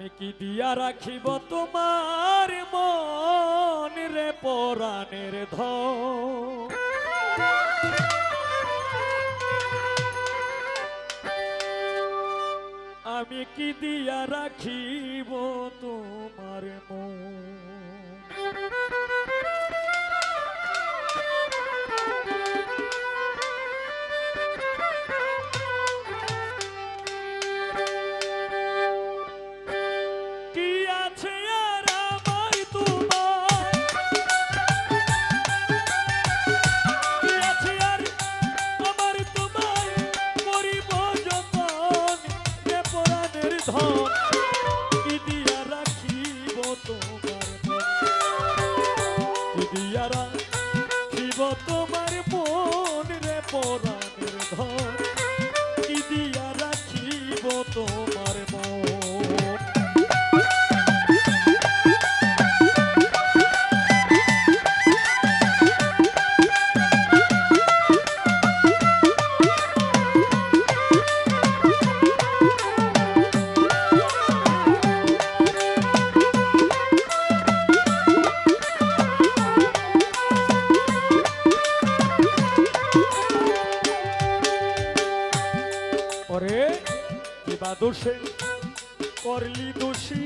আমি কি দিয়া রাখিব তোমার মন রে পরাণের ধ আমি কি দিয়া রাখিব তোমার মন? দোষে করলি দোষী।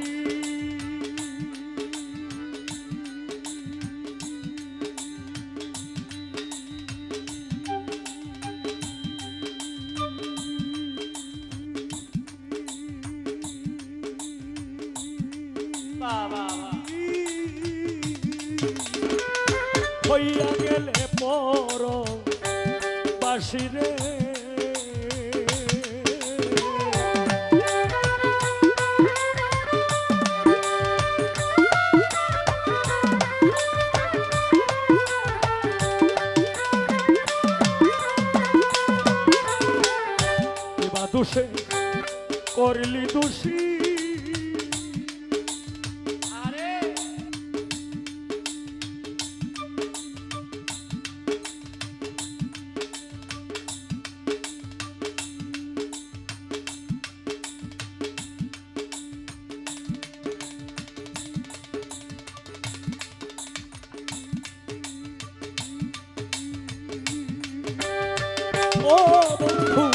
হইয়া গেলে পর বাসিরে দোষে করলি দোষী। ও বন্ধু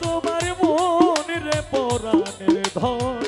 তোমার মন রে পরাণের ধর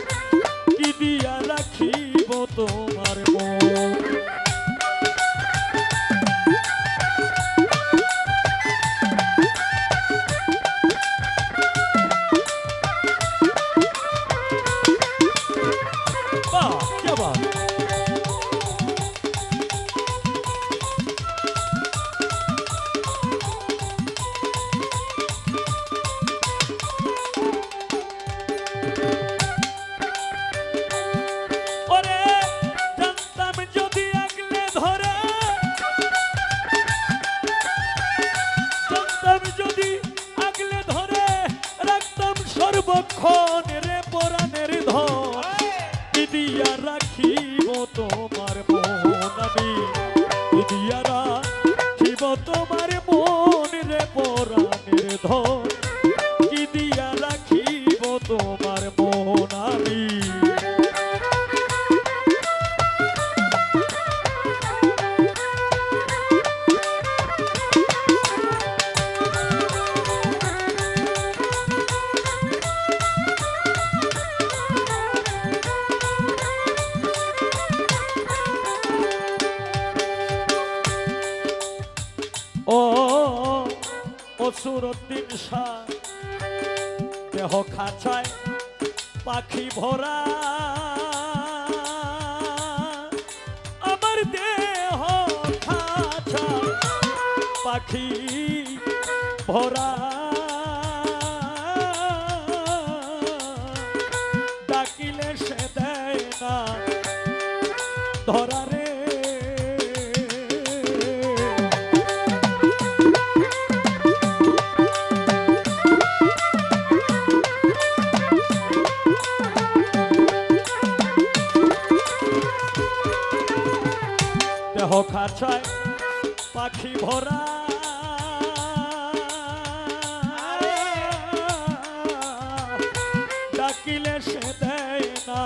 গিয়াসুরদ্দিন শাহ দেহ খাঁচায় পাখি ভরা। আমার দেহ খাঁচায় পাখি ভরা। ডাকিলে সে দেয় না ধরারে দেহ খাঁচায় পাখি ভরা। ডাকিলে সে দেয় না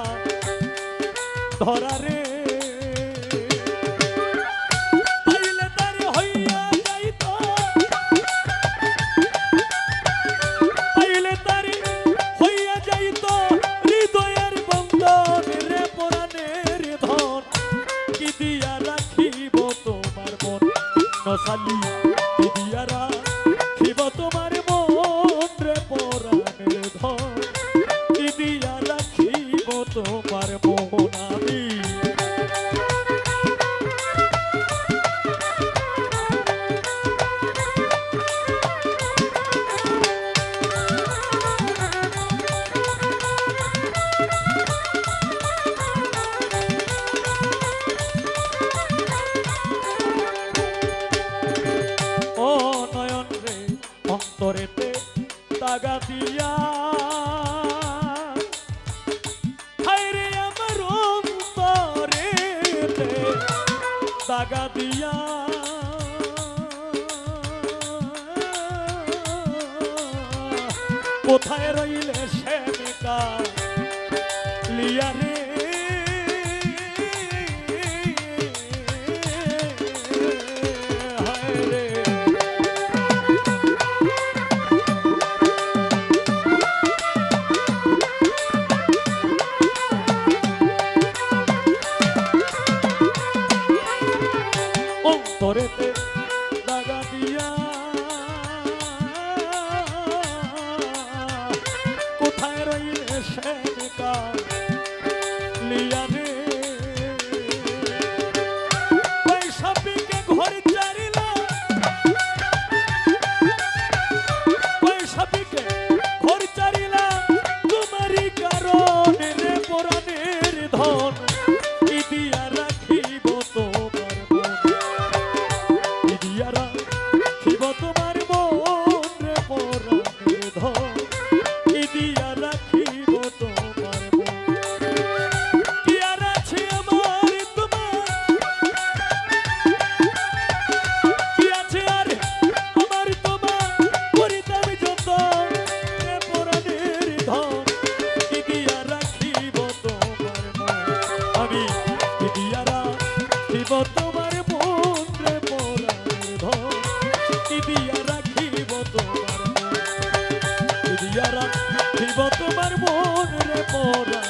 ধরা রে সাদি অন্তরেতে তাগা দিয়া হাইরে আমার অন্তরেতে তাগা দিয়া কোথায় রই adora.